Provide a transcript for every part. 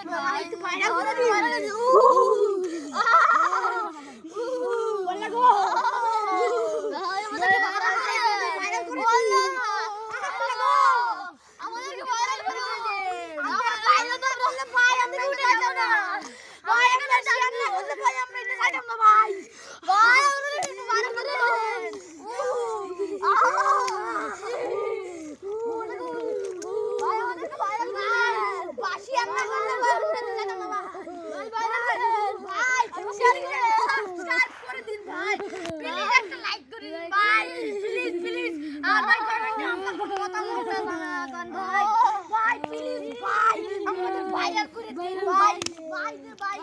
একটু ভাই প্লিজ ভাই আমাদের ভাইরাল করে দিন ভাই ভাই ভাই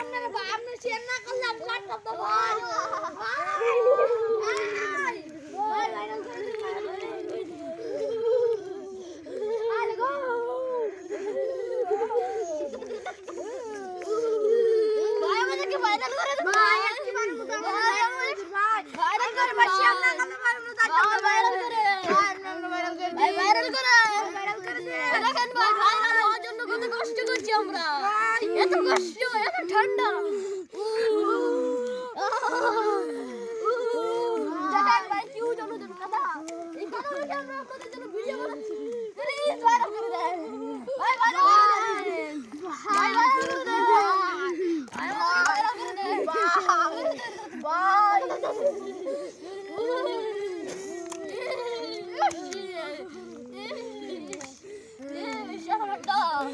আমরা আমরা শেয়ার না করলে আমরা কাটবো ভাই দেখেন ভাই ভাইরাল হওয়ার জন্য কত কষ্ট করছি আমরা। এত কষ্ট এত ঠান্ডা। দেখেন